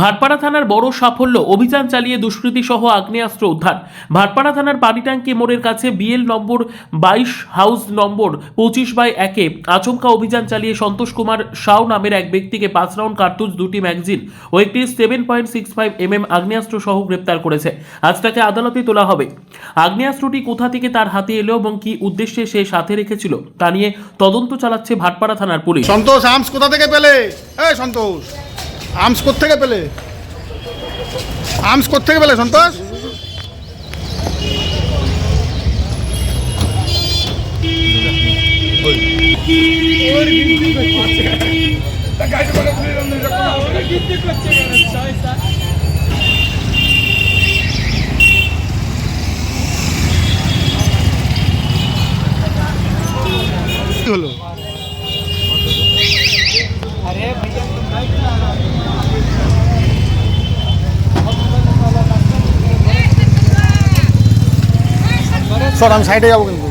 ভাটপাড়া থানার বড় সাফল্য অভিযান চালিয়ে দুষ্কৃতী সহ আগ্নেয়াস্ত্র উদ্ধার। ভাটপাড়া থানার পানিট্যাঙ্কি মোড়ের কাছে বিএল নম্বর বাইশ, হাউস নম্বর পঁচিশ বাই একে আচমকা অভিযান চালিয়ে সন্তোষ কুমার সাউ নামের এক ব্যক্তিকে পাঁচ রাউন্ড কার্তুজ, দুটি ম্যাগজিন ও একটি seven point six five M M আগ্নেয়াস্ত্র সহ গ্রেপ্তার করেছে। আজ তাকে আদালতে তোলা হবে। আগ্নেয়াস্ত্রটি কোথা থেকে তার হাতে এলো এবং কি উদ্দেশ্যে সে সাথে রেখেছিল, তা নিয়ে তদন্ত চালাচ্ছে ভাটপাড়া থানার পুলিশ। সন্তোষ আর্মস কোথা থেকে পেলে? সন্তোষ। আর্মস থেকে পেলে? আর্মস থেকে পেলে সন্তোষ? হলো? সর আমি সাইডে যাব কিন্তু।